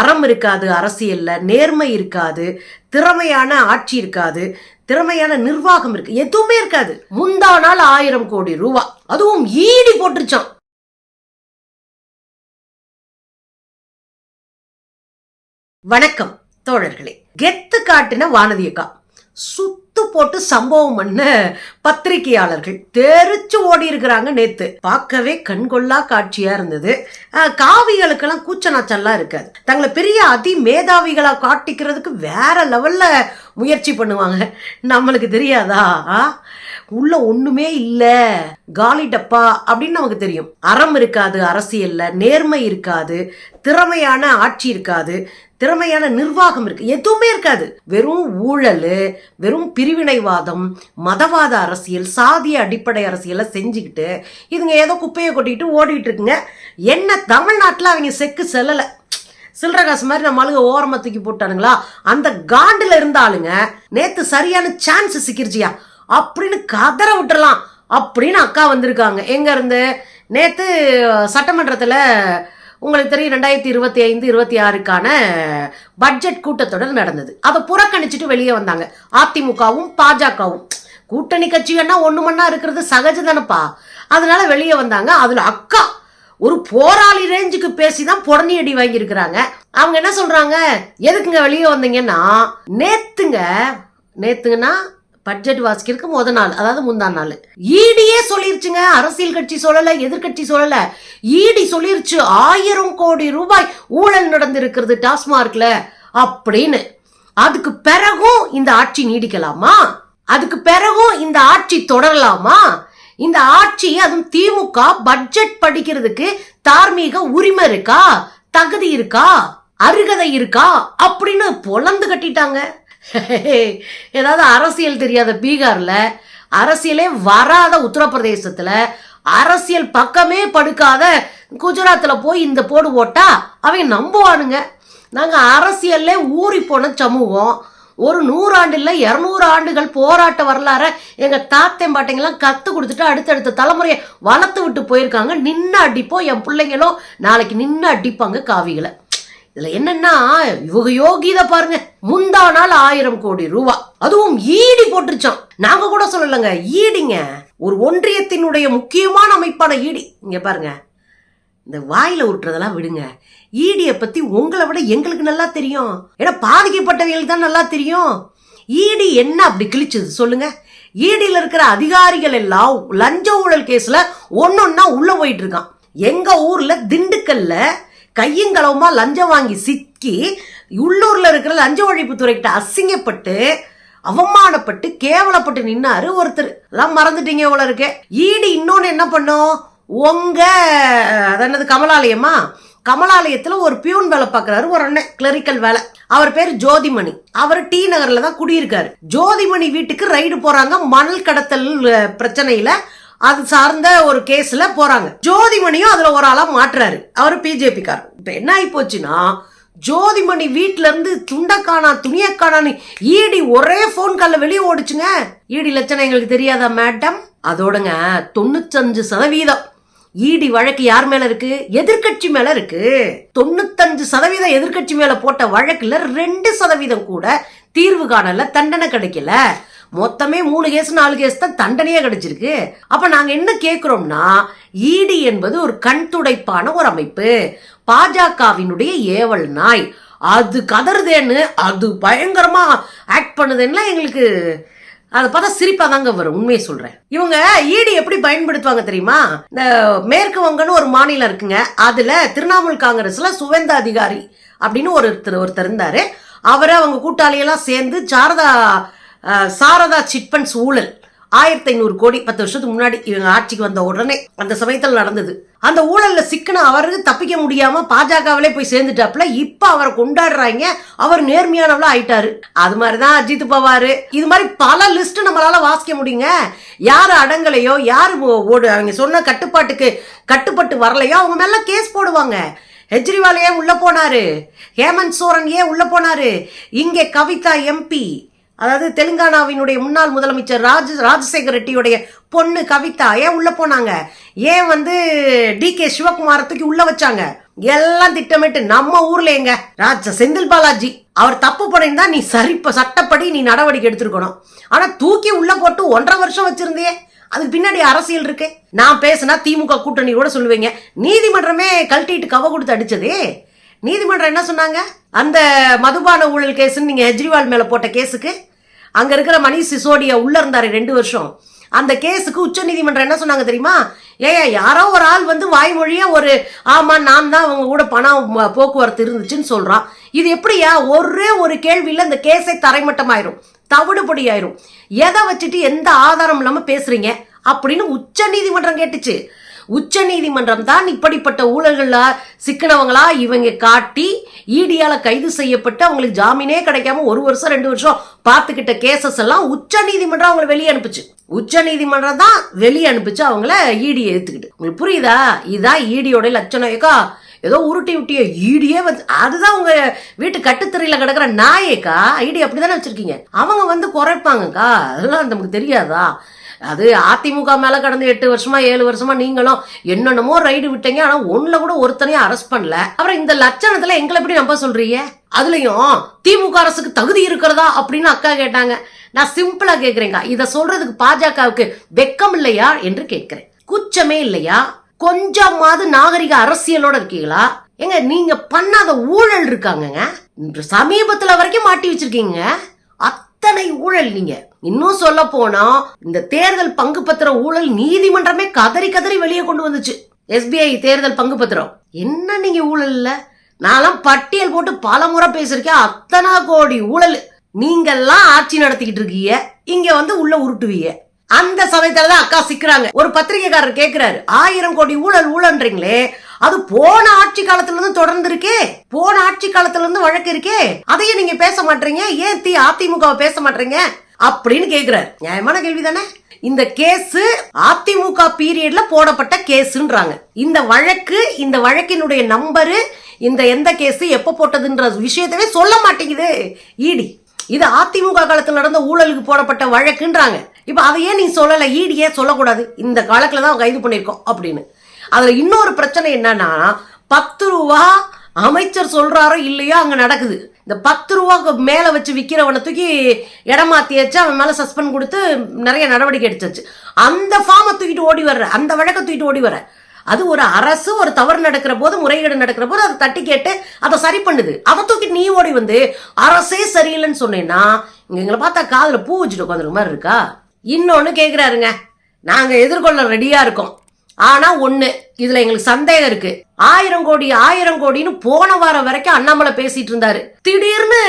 அறம் இருக்காது அரசியல்ல. நேர்மை இருக்காது திறமையான ஆட்சி இருக்காது திறமையான நிர்வாகம் இருக்கு. எதுவுமே இருக்காது. முந்தா நாள் ஆயிரம் கோடி ரூபா. அதுவும் ஈடி போட்டுருச்சான் வணக்கம் தோழர்களே. கெத்து காட்டின வானதியக்கா. அக்கா போட்டு சம்பவம் பண்ண பத்திரிகையாளர்கள் தெரிச்சு ஓடி இருக்கிறாங்க நேத்து. பார்க்கவே கண்கொள்ளா காட்சியா இருந்தது. காவிகளுக்கெல்லாம் கூச்ச நாச்சல்லாம் இருக்காது. தங்களை பெரிய அதி மேதாவிகளா காட்டிக்கிறதுக்கு வேற லெவல்ல முயற்சி பண்ணுவாங்க. நம்மளுக்கு தெரியாதா? ஆ? உள்ள ஒண்ணுமே இல்ல. காலி டப்பா அப்படின்னு நமக்கு தெரியும். அறம் இருக்காது அரசியல்ல. நேர்மை இருக்காது. திறமையான ஆட்சி இருக்காது. திறமையான நிர்வாகம் இருக்கு. எதுவுமே இருக்காது. வெறும் ஊழல் வெறும் பிரிவினைவாதம் மதவாத அரசியல் சாதிய அடிப்படை அரசியலை செஞ்சுக்கிட்டு இதுங்க ஏதோ குப்பையை கொட்டிட்டு ஓடிட்டு இருக்குங்க. என்ன தமிழ்நாட்டில் அவங்க செக்கு செல்லலை. சில்லற காசு மாதிரி நம்ம ஆளுங்க ஓரமா தூக்கி போட்டானுங்களா? அந்த காண்டில் இருந்த ஆளுங்க நேத்து சரியான சான்ஸ் சிக்கிருச்சியா? அப்படின்னு கதற விட்டுறலாம். அப்படின்னு அக்கா வந்திருக்காங்க. எங்க இருந்து? நேத்து சட்டமன்றத்துல உங்களுக்கு தெரியும் ரெண்டாயிரத்தி இருபத்தி ஐந்து இருபத்தி ஆறுக்கான பட்ஜெட் கூட்டத்தொடர் நடந்தது. அதை புறக்கணிச்சுட்டு வெளியே வந்தாங்க. அதிமுகவும் பாஜகவும். கூட்டணி கட்சிகள்னா ஒன்று மண்ணா இருக்கிறது சகஜதானப்பா. அதனால வெளியே வந்தாங்க. அதுல அக்கா ஒரு போராளி ரேஞ்சுக்கு பேசிதான் புடனி அடி வாங்கியிருக்கிறாங்க. அவங்க என்ன சொல்றாங்க? எதுக்குங்க வெளியே வந்தீங்கன்னா நேத்துங்க நேத்துங்கன்னா பட்ஜெட் வாசிக்கிறதுக்கு முத நாள் அதாவது முந்தா நாள். ஈடியே சொல்லிருச்சுங்க அரசியல் கட்சி சொல்லல எதிர்க்கட்சி சொல்லல. ஈடி சொல்லிருச்சு ஆயிரம் கோடி ரூபாய் ஊழல் நடந்திருக்கிறது டாஸ்மார்க்ல அப்படின்னு. அதுக்கு பிறகும் இந்த ஆட்சி நீடிக்கலாமா? அதுக்கு பிறகும் இந்த ஆட்சி தொடரலாமா? இந்த ஆட்சி அதுவும் திமுக பட்ஜெட் படிக்கிறதுக்கு தார்மீக உரிமை இருக்கா? தகுதி இருக்கா? அருகதை இருக்கா? அப்படின்னு பொலந்து கட்டிட்டாங்க. ஏதாவது அரசியல் தெரியாத பீகாரில் அரசியலே வராத உத்தரப்பிரதேசத்தில் அரசியல் பக்கமே படுக்காத குஜராத்தில் போய் இந்த போடு ஓட்டா அவங்க நம்புவானுங்க. நாங்கள் அரசியல்ல ஊறி போன சமூகம் ஒரு நூறாண்டு இல்லை இரநூறு ஆண்டுகள் போராட்ட வரலாற எங்கள் தாத்தன் பாட்டைங்கெல்லாம் கற்றுக் கொடுத்துட்டு அடுத்தடுத்த தலைமுறையை வளர்த்து விட்டு போயிருக்காங்க. நின்று அடிப்போம் என் பிள்ளைங்களும் நாளைக்கு நின்று அடிப்பாங்க காவிகளை. இதுல என்னன்னா இவங்க யோகித பாருங்க முந்தா நாள் ஆயிரம் கோடி ரூபா. அதுவும் ஈடி போட்டுருச்சான் நாங்க கூட சொல்லலைங்க ஈடிங்க. ஒரு ஒன்றியத்தினுடைய முக்கியமான அமைப்பான ஈடி. இங்க பாருங்க இந்த வாயில உருட்டுறதெல்லாம் விடுங்க. ஈடியை பத்தி உங்களை விட எங்களுக்கு நல்லா தெரியும். ஏன்னா பாதிக்கப்பட்டவங்களுக்கு தான் நல்லா தெரியும். ஈடி என்ன அப்படி கிழிச்சது சொல்லுங்க. ஈடியில் இருக்கிற அதிகாரிகள் எல்லாம் லஞ்ச ஊழல் கேஸ்ல ஒன்னொன்னா உள்ள போயிட்டு இருக்கான் எங்க ஊர்ல திண்டுக்கல்ல கையங்களவுமா லஞ்சம் வாங்கி சிக்கி உள்ளூரில் இருக்கிற லஞ்ச ஒழிப்புத்துறைக்கிட்ட அசிங்கப்பட்டு அவமானப்பட்டு கேவலப்பட்டு நின்னாரு ஒருத்தர். எல்லாம் மறந்துட்டீங்க இவ்வளோ இருக்கு. ஈடு இன்னொன்று என்ன பண்ணும்? உங்க அது என்னது கமலாலயமா? கமலாலயத்தில் ஒரு பியூன் வேலை பார்க்குறாரு ஒரு அண்ணன் கிளரிக்கல் வேலை. அவர் பேர் ஜோதிமணி. அவர் டி நகரில் தான் குடியிருக்காரு. ஜோதிமணி வீட்டுக்கு ரைடு போகிறாங்க மணல் கடத்தல் பிரச்சனையில். அது சார்ந்த ஒரு கேஸ்ல போறாங்க. ஜோதிமணியும் அதுல ஒரு ஆளா மாட்டுறாரு அவர் பிஜேபி கார் இப்ப என்ன ஆகி போச்சுன்னா ஜோதிமணி வீட்ல இருந்து துண்டக்கானா துணியக்கானான்னு ஈடி ஒரே போன் கால்ல வெளியே ஓடிச்சுங்க. ஈடி லட்சணம் எங்களுக்கு தெரியாதா மேடம் அதோடங்க தொண்ணூத்தஞ்சு சதவீதம். ஈடி வழக்கு யார் மேல இருக்கு? எதிர்க்கட்சி மேல இருக்கு. தொண்ணூத்தஞ்சு சதவீதம் எதிர்க்கட்சி மேல போட்ட வழக்குல ரெண்டு சதவீதம் கூட தீர்வு காணல தண்டனை கிடைக்கல. மொத்தமே மூணு கேஸ் நாலு கேஸ் தான் தண்டனையே கிடைச்சிருக்கு. அப்ப நாங்க என்ன கேட்குறோம்னா இடி என்பது ஒரு கண் துடைப்பான ஒரு அமைப்பு. பாஜகவினுடைய ஏவல் நாய். அது கதறுதேன்னு அது பயங்கரமா ஆக்ட் பண்ணுதுன்னா எங்களுக்கு அதை பார்த்தா சிரிப்பா தாங்க வரும் உண்மையை சொல்றேன். இவங்க ஈடி எப்படி பயன்படுத்துவாங்க தெரியுமா? இந்த மேற்கு வங்கன்னு ஒரு மாநிலம் இருக்குங்க. அதுல திரிணாமுல் காங்கிரஸ்ல சுவேந்த அதிகாரி அப்படின்னு ஒருத்தர் ஒருத்தர் இருந்தாரு. அவரை அவங்க கூட்டாளியெல்லாம் சேர்ந்து சாரதா சாரதா சிட்பண்ட்ஸ் ஊழல். ஆயிரத்தி ஐநூறு கோடி பத்து வருஷத்துக்கு முன்னாடி இவங்க ஆட்சிக்கு வந்த உடனே அந்த சமயத்தில் நடந்தது. அந்த ஊழல்ல சிக்கன அவருக்கு தப்பிக்க முடியாம பாஜகவிலே போய் சேர்ந்துட்டாப்ல இப்ப அவரை கொண்டாடுறாங்க. அவர் நேர்மையானவளா ஆயிட்டாரு. அது மாதிரிதான் அஜித் பவாரு. இது மாதிரி பல லிஸ்ட் நம்மளால வாசிக்க முடியுங்க. யார் அடங்கலையோ யார் ஓ- ஓடு அவங்க சொன்ன கட்டுப்பாட்டுக்கு கட்டுப்பட்டு வரலையோ அவங்க மேல கேஸ் போடுவாங்க. கெஜ்ரிவால் ஏன் உள்ள போனாரு? ஹேமந்த் சோரன் ஏன் உள்ள போனாரு? இங்கே கவிதா எம்பி அதாவது தெலுங்கானாவினுடைய முன்னாள் முதலமைச்சர் ராஜ ராஜசேகர் ரெட்டியுடைய பொண்ணு கவிதா ஏன் உள்ள போனாங்க? ஏன் வந்து டி கே சிவகுமாரத்துக்கு உள்ள வச்சாங்க? எல்லாம் திட்டமிட்டு நம்ம ஊர்ல எங்க? ராஜ செந்தில் பாலாஜி. அவர் தப்பு பண்ணியிருந்தா நீ சரிப்ப சட்டப்படி நீ நடவடிக்கை எடுத்திருக்கணும். ஆனா தூக்கி உள்ள போட்டு ஒன்றரை வருஷம் வச்சிருந்தியே. அதுக்கு பின்னாடி அரசியல் இருக்கு. நான் பேசினா திமுக கூட்டணி கூட சொல்லுவீங்க. நீதிமன்றமே கழட்டிட்டு கவ கொடுத்து அடிச்சதே. நீதிமன்றம் என்ன சொன்னாங்க? அந்த மதுபான ஊழல் கேஸ்ன்னு நீங்கள் கெஜ்ரிவால் மேலே போட்ட கேஸுக்கு அங்கே இருக்கிற மணிஷ் சிசோடியா உள்ள இருந்தார் ரெண்டு வருஷம். அந்த கேஸுக்கு உச்ச நீதிமன்றம் என்ன சொன்னாங்க தெரியுமா? ஏயா யாரோ ஒரு ஆள் வந்து வாய்மொழியே ஒரு ஆமா நான் தான் அவங்க கூட பணம் போக்குவரத்து இருந்துச்சுன்னு சொல்றான் இது எப்படியா? ஒரே ஒரு கேள்வியில் இந்த கேஸை தரைமட்டமாயிரும் தவிடுபடி ஆயிரும் எதை வச்சுட்டு எந்த ஆதாரம் இல்லாமல் பேசுறீங்க? அப்படின்னு உச்ச நீதிமன்றம் கேட்டுச்சு. உச்ச நீதிமன்றம் தான் இப்படிப்பட்ட ஊழல்கள சிக்கினவங்களா இவங்க காட்டி ஈடியால கைது செய்யப்பட்டு அவங்களுக்கு ஜாமீனே கிடைக்காம ஒரு வருஷம் ரெண்டு வருஷம் பார்த்துக்கிட்ட கேசஸ் எல்லாம் உச்ச நீதிமன்றம் அவங்களை வெளியே அனுப்புச்சு. உச்ச நீதிமன்றம் தான் வெளியே அனுப்புச்சு அவங்கள ஈடி எடுத்துக்கிட்டு உங்களுக்கு புரியுதா? இதுதான் ஈடியோட லட்சணம். ஏக்கா ஏதோ உருட்டி விட்டிய ஈடியே வந்து அதுதான் உங்க வீட்டு கட்டுத்தறையில கிடக்குற நாயேக்கா. ஐடி அப்படிதானே வச்சிருக்கீங்க. அவங்க வந்து குறைப்பாங்கக்கா. அதெல்லாம் நமக்கு தெரியாதா? அது அதிமுக மேல கடந்த எட்டு வருஷமா ஏழு வருஷமா நீங்களும் என்னென்னமோ ரைடு விட்டீங்க. ஆனா ஒண்ணுல கூட ஒருத்தனையும் அரெஸ்ட் பண்ணல. அப்புறம் இந்த லட்சணத்துல எங்களை எப்படி நம்ப சொல்றீங்க? அதுலயும் திமுக அரசுக்கு தகுதி இருக்கிறதா அப்படின்னு அக்கா கேட்டாங்க. நான் சிம்பிளா கேக்குறேங்க. இதை சொல்றதுக்கு பாஜகவுக்கு வெக்கம் இல்லையா என்று கேட்கிறேன் குச்சமே இல்லையா? கொஞ்சமாவது நாகரிக அரசியலோட இருக்கீங்களா? ஏங்க நீங்க பண்ணாத ஊழல் இருக்காங்கங்க. சமீபத்துல வரைக்கும் மாட்டி வச்சிருக்கீங்க. ஊழல் நீங்க. இன்னும் சொல்ல போனா இந்த தேர்தல் பங்கு பத்திர ஊழல் நீதிமன்றமே கதறி கதறி வெளியே கொண்டு வந்துச்சு. எஸ்பிஐ தேர்தல் பங்கு பத்திரம். என்ன நீங்க ஊழல் இல்ல நான்லாம் பட்டியல் போட்டு பல முறை பேசிருக்கேன் அத்தனை கோடி ஊழல். நீங்கெல்லாம் ஆட்சி நடத்திக்கிட்டு இருக்கீங்க. இங்க வந்து உள்ள உருட்டுவீங்க. அந்த சமயத்துல தான் அக்கா சிக்கிறாங்க. ஒரு பத்திரிகைக்காரர் கேக்குறாரு ஆயிரம் கோடி ஊழல் ஊழல்ன்றீங்களே அது போன ஆட்சி காலத்துல இருந்து தொடர்ந்து இருக்கே போன ஆட்சி காலத்துல இருந்து வழக்கு இருக்கே அதையும் நீங்க பேச மாட்டீங்க ஏன் தி அதிமுக பேச மாட்டீங்க? அப்படின்னு கேக்குறாரு. நியாயமான கேள்வி தானே இந்த கேஸ் அதிமுக பீரியட்ல போடப்பட்ட கேஸ்ன்றாங்க. இந்த வழக்கு இந்த வழக்கினுடைய நம்பரு இந்த எந்த கேஸ் எப்ப போட்டதுன்ற விஷயத்தவே சொல்ல மாட்டேங்குது. ஈடி இது அதிமுக காலத்தில் நடந்த ஊழலுக்கு போடப்பட்ட வழக்குன்றாங்க. இப்போ அதையே நீ சொல்லலை ஈடியே சொல்லக்கூடாது. இந்த காலத்தில் தான் கைது பண்ணிருக்கோம் அப்படின்னு. அதில் இன்னொரு பிரச்சனை என்னன்னா பத்து ரூபா அமைச்சர் சொல்கிறாரோ இல்லையோ அங்கே நடக்குது. இந்த பத்து ரூபாக்கு மேலே வச்சு விற்கிறவனை தூக்கி இடம் வச்சு அவன் மேலே சஸ்பெண்ட் கொடுத்து நிறைய நடவடிக்கை எடுத்துச்சு அந்த ஃபார்மை தூக்கிட்டு ஓடி வர்ற அந்த வழக்கை தூக்கிட்டு ஓடி வர அது ஒரு அரசு ஒரு தவறு நடக்கிற போது முறைகேடு நடக்கிற போது அதை தட்டி கேட்டு அதை சரி பண்ணுது. அதை தூக்கிட்டு நீ ஓடி வந்து அரசே சரியில்லைன்னு சொன்னேன்னா இங்கே எங்களை பார்த்தா காதில் பூ வச்சுட்டு உட்காந்துருக்க மாதிரி இருக்கா? இன்னொன்று கேட்குறாருங்க நாங்கள் எதிர்கொள்ள ரெடியாக இருக்கோம். ஆனால் ஒன்று இதில் எங்களுக்கு சந்தேகம் இருக்கு. ஆயிரம் கோடி ஆயிரம் கோடின்னு போன வாரம் வரைக்கும் அண்ணாமலை பேசிட்டு இருந்தாரு. திடீர்னு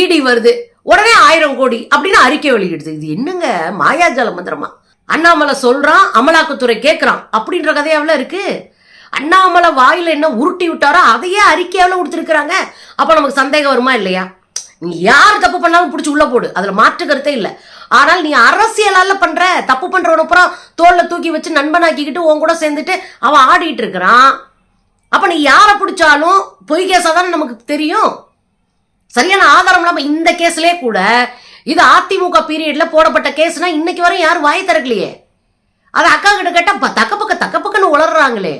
இடி வருது. உடனே ஆயிரம் கோடி அப்படின்னு அறிக்கை வெளியிடுது. இது என்னங்க? மாயாஜால மந்திரமா? அண்ணாமலை சொல்றான் அமலாக்கத்துறை கேட்குறான் அப்படின்ற கதையாவில் இருக்கு? அண்ணாமலை வாயில என்ன உருட்டி விட்டாரோ அதையே அறிக்கையாவில் கொடுத்துருக்குறாங்க? அப்போ நமக்கு சந்தேகம் வருமா இல்லையா? நீ யார் தப்பு பண்ணாலும் பிடிச்சி உள்ள போடு. அதில் மாற்று கருத்தே இல்லை. ஆனால் நீ அரசியலால பண்ற தப்பு பண்றவன அப்புறம் தோல்ல தூக்கி வச்சு நண்பனாக்கிக்கிட்டு உன் கூட சேர்ந்துட்டு அவன் ஆடிட்டு இருக்கிறான். அப்ப நீ யாரை பிடிச்சாலும் பொய் கேஸா தானே நமக்கு தெரியும். சரியான ஆதாரம் இல்லாம இந்த கேஸ்லயே கூட இது அதிமுக பீரியட்ல போடப்பட்ட கேஸ்னா இன்னைக்கு வரை யாரும் வாய் திறக்கலையே. அது அக்கா கிட்ட கேட்டா தக்க பக்க தக்க பக்கன்னு உளறாங்களே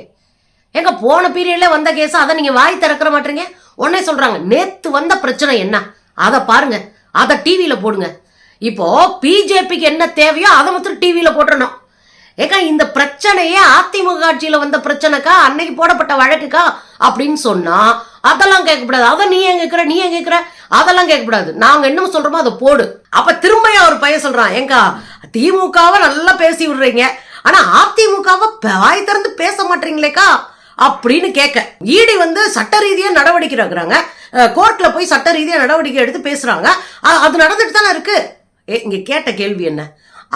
எங்க போன பீரியட்ல வந்த கேஸ் அதை நீங்க வாய் திறக்கிற மாட்டீங்க? உடனே சொல்றாங்க நேத்து வந்த பிரச்சனை என்ன? அதை பாருங்க. அதை டிவியில போடுங்க. இப்போ பிஜேபிக்கு என்ன தேவையோ அதை மட்டும் டிவியில் போட்டுறணும். ஏக்கா இந்த பிரச்சனையே அதிமுக ஆட்சியில் வந்த பிரச்சனைக்கா? அன்னைக்கு போடப்பட்ட வழக்குக்கா? அப்படின்னு சொன்னா அதெல்லாம் கேட்கக்கூடாது. அதை நீ ஏன் கேட்கிற? நீ ஏன் கேட்கிற? அதெல்லாம் கேட்கக்கூடாது. நாங்க என்ன சொல்றோமோ அதை போடு. அப்ப திரும்பியும் அவர் பையன் சொல்றான் ஏங்கா திமுகவை நல்லா பேசி விடுறீங்க. ஆனா அதிமுகவை வாய் திறந்து பேச மாட்டீங்களேக்கா? அப்படின்னு கேட்க. ஈடி வந்து சட்ட ரீதியாக நடவடிக்கை எடுக்கிறாங்க. கோர்ட்டில் போய் சட்ட ரீதியாக நடவடிக்கை எடுத்து பேசுகிறாங்க அது நடந்துட்டு தானே இருக்குது இங்க கேட்ட கேள்வி என்ன?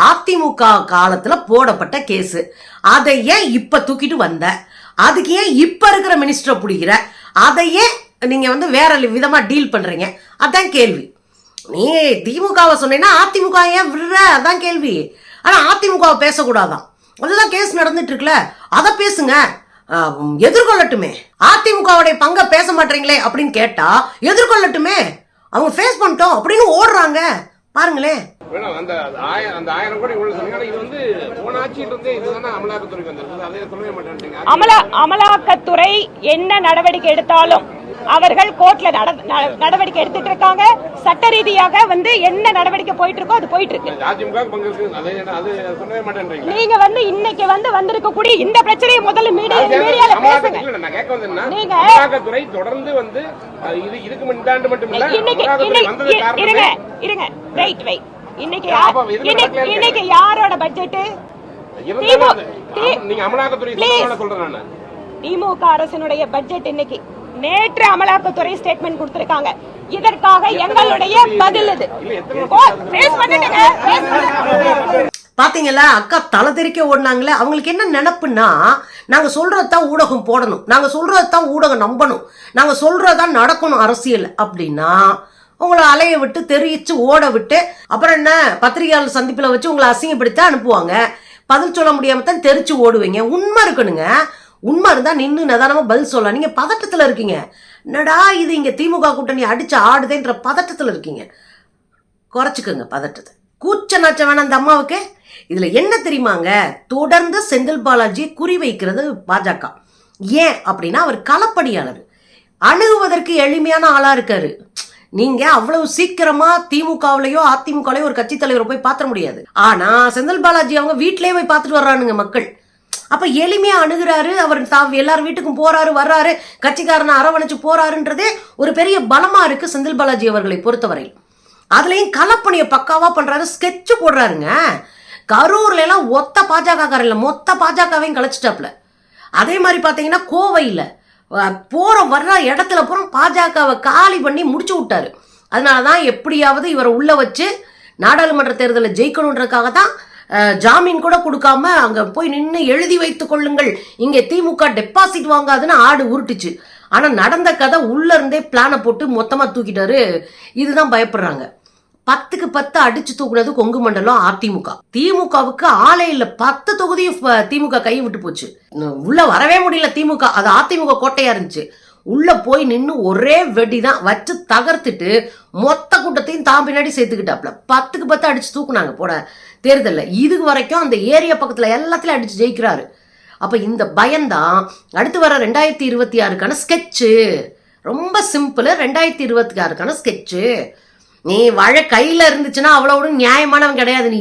அதிமுக காலத்துல போடப்பட்ட கேஸ் அதை ஏன் இப்ப தூக்கிட்டு வந்த? அதுக்கு ஏன் இப்ப இருக்கிற மினிஸ்டரை பிடிக்கிற? அதை ஏன் நீங்க வந்து வேற விதமா டீல் பண்றீங்க? அதான் கேள்வி. நீ திமுகவை சொன்னீங்கன்னா அதிமுக ஏன் விடுற? அதான் கேள்வி. ஆனா அதிமுகவை பேசக்கூடாதான். அதுதான் கேஸ் நடந்துட்டு இருக்குல்ல. அதை பேசுங்க. எதிர்கொள்ளட்டுமே. அதிமுகவுடைய பங்கை பேச மாட்டீங்களே அப்படின்னு கேட்டா எதிர்கொள்ளட்டுமே. அவங்க ஃபேஸ் பண்ணிட்டோம் அப்படின்னு ஓடுறாங்க. பாருங்களேன் மேடம் அந்த ஆயிரம் அந்த ஆயிரம் கோடி இவ்வளவு சொன்னீங்க. ஆனா இது வந்து போன ஆட்சியில இருந்தே இதுதானே அமலாக்கத்துறைக்கு வந்திருக்குது அதை சொல்லவே மாட்டேன்றீங்க அமலா அமலாக்கத்துறை என்ன நடவடிக்கை எடுத்தாலும் அவர்கள் கோர்ட்ல நடவடிக்கை எடுத்துட்டு இருக்காங்க. சட்ட ரீதியாக வந்து என்ன நடவடிக்கை போயிட்டு இருக்கோ அது போயிட்டு இருக்கு நீங்க வந்து இன்னைக்கு வந்து வந்திருக்கக்கூடிய இந்த பிரச்சனையை முதல்ல மீடியால பேசுங்க. அமலாக்கத்துறை இல்ல, நான் கேட்க வந்தேன்னா நீங்க- தொடர்ந்து வந்து இது இதுக்கு முன்னாண்டு மட்டும் இல்ல இருங்க இருங்க. வெயிட் வெயிட் இன்னைக்கு இன்னைக்கு யாரோட பட்ஜெட் திமுக அரசினுடைய பட்ஜெட் இன்னைக்கு. நேற்று அமலாக்கத்துறை ஸ்டேட்மெண்ட் கொடுத்திருக்காங்க. இதற்காக எங்களுடைய பதில் இது. பாத்தீங்களா? அக்கா தலை தெறிக்க ஓடினாங்களே அவங்களுக்கு என்ன நினப்புன்னா நாங்க சொல்றதுதான் ஊடகம் போடணும். நாங்க சொல்றதுதான் ஊடகம் நம்பணும். நாங்க சொல்றதுதான் நடக்கணும் அரசியல். அப்படின்னா உங்களை அலைய விட்டு தெரியிச்சு ஓட விட்டு அப்புறம் என்ன பத்திரிகையாளர் சந்திப்பில் வச்சு உங்களை அசிங்கப்படுத்தி அனுப்புவாங்க. பதில் சொல்ல முடியாம தான் தெரிச்சு ஓடுவீங்க. உண்மை இருக்கணுங்க. உண்மை இருந்தால் நின்று நிதானமாக பதில் சொல்லலாம். நீங்க பதட்டத்தில் இருக்கீங்க. என்னடா இது இங்கே திமுக கூட்டணி அடிச்சு ஆடுதேன்ற பதட்டத்தில் இருக்கீங்க. குறைச்சிக்கோங்க பதட்டத்தை. கூச்ச நாச்சம் வேணாம் அந்த அம்மாவுக்கு. இதில் என்ன தெரியுமாங்க? தொடர்ந்து செந்தில் பாலாஜி குறி வைக்கிறது பாஜக. ஏன் அப்படின்னா அவர் களப்பணியாளர். அணுகுவதற்கு எளிமையான ஆளாக இருக்காரு. நீங்க அவ்வளவு சீக்கிரமா திமுகவுலயோ அதிமுகலயோ ஒரு கட்சி தலைவரை போய் பார்த்த முடியாது. ஆனா செந்தில் பாலாஜி அவங்க வீட்டிலேயே போய் பார்த்துட்டு வர்றானுங்க மக்கள். அப்ப எளிமையா அணுகிறாரு அவர் தா எல்லார் வீட்டுக்கும் போறாரு வர்றாரு கட்சிக்காரனை அரவணைச்சு போறாருன்றதே ஒரு பெரிய பலமா இருக்கு செந்தில் பாலாஜி அவர்களை பொறுத்தவரை அதுலயும் கலப்பணியை பக்காவா பண்றாரு ஸ்கெட்ச் போடுறாருங்க. கரூர்ல எல்லாம் ஒத்த பாஜக காரில் மொத்த பாஜகவையும் கலைச்சிட்டாப்ல. அதே மாதிரி பாத்தீங்கன்னா கோவையில் போகிற வர்ற இடத்துல பூரா பாஜகவை காலி பண்ணி முடிச்சு விட்டாரு. அதனால தான் எப்படியாவது இவரை உள்ளே வச்சு நாடாளுமன்ற தேர்தலில் ஜெயிக்கணுன்றதுக்காக தான் ஜாமீன் கூட கொடுக்காம அங்கே போய் நின்று எழுதி வைத்து கொள்ளுங்கள். இங்கே திமுக டெபாசிட் வாங்காதுன்னு ஆடு உருட்டுச்சு. ஆனால் நடந்த கதை உள்ளேருந்தே பிளானை போட்டு மொத்தமாக தூக்கிட்டாரு. இதுதான் பயப்படுறாங்க. பத்துக்கு பத்து அடிச்சு தூக்குனது கொங்கு மண்டலம் அதிமுக. திமுகவுக்கு ஆளே இல்ல. பத்து தொகுதியும் திமுக கை விட்டு போச்சு. உள்ள வரவே முடியல திமுக. அது அதிமுக கோட்டையா இருந்துச்சு. உள்ள போய் நின்று ஒரே வெடி தான் வச்சு தகர்த்துட்டு மொத்த கூட்டத்தையும் தான் பின்னாடி சேர்த்துக்கிட்டாப்ல. பத்துக்கு பத்து அடிச்சு தூக்குனாங்க போட தேர்தலில். இது வரைக்கும் அந்த ஏரியா பக்கத்துல எல்லாத்திலையும் அடிச்சு ஜெயிக்கிறாரு. அப்ப இந்த பயம்தான். அடுத்து வர ரெண்டாயிரத்தி இருபத்தி ஆறுக்கான ஸ்கெட்சு ரொம்ப சிம்பிள் ரெண்டாயிரத்தி இருபத்தி ஆறுக்கான ஸ்கெட்சு நீ வாழ கையில் இருந்துச்சுன்னா அவ்வளோ நியாயமானவன் கிடையாது நீ.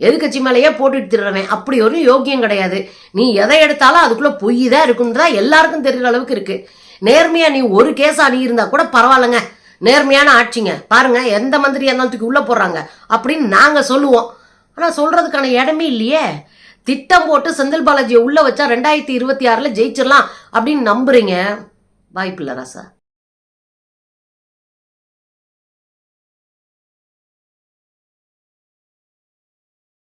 எதிர்கட்சி மேலேயே போட்டுட்டு திடுறவன் அப்படி ஒரு யோக்கியம் கிடையாது. நீ எதை எடுத்தாலும் அதுக்குள்ளே பொய் தான் இருக்குன்றதா எல்லாருக்கும் தெரிகிற அளவுக்கு இருக்குது நேர்மையாக நீ ஒரு கேஸ் அணி இருந்தால் கூட பரவாயில்லைங்க. நேர்மையான ஆட்சிங்க. பாருங்க எந்த மந்திரியாக இருந்தாலும் தூக்கி உள்ளே போடுறாங்க. அப்படின்னு நாங்கள் சொல்லுவோம். ஆனால் சொல்கிறதுக்கான இடமே இல்லையே. திட்டம் போட்டு செந்தில் பாலாஜியை உள்ளே வச்சா ரெண்டாயிரத்தி இருபத்தி ஆறில் ஜெயிச்சிடலாம் அப்படின்னு நம்புறீங்க. வாய்ப்பில்லை ராசா.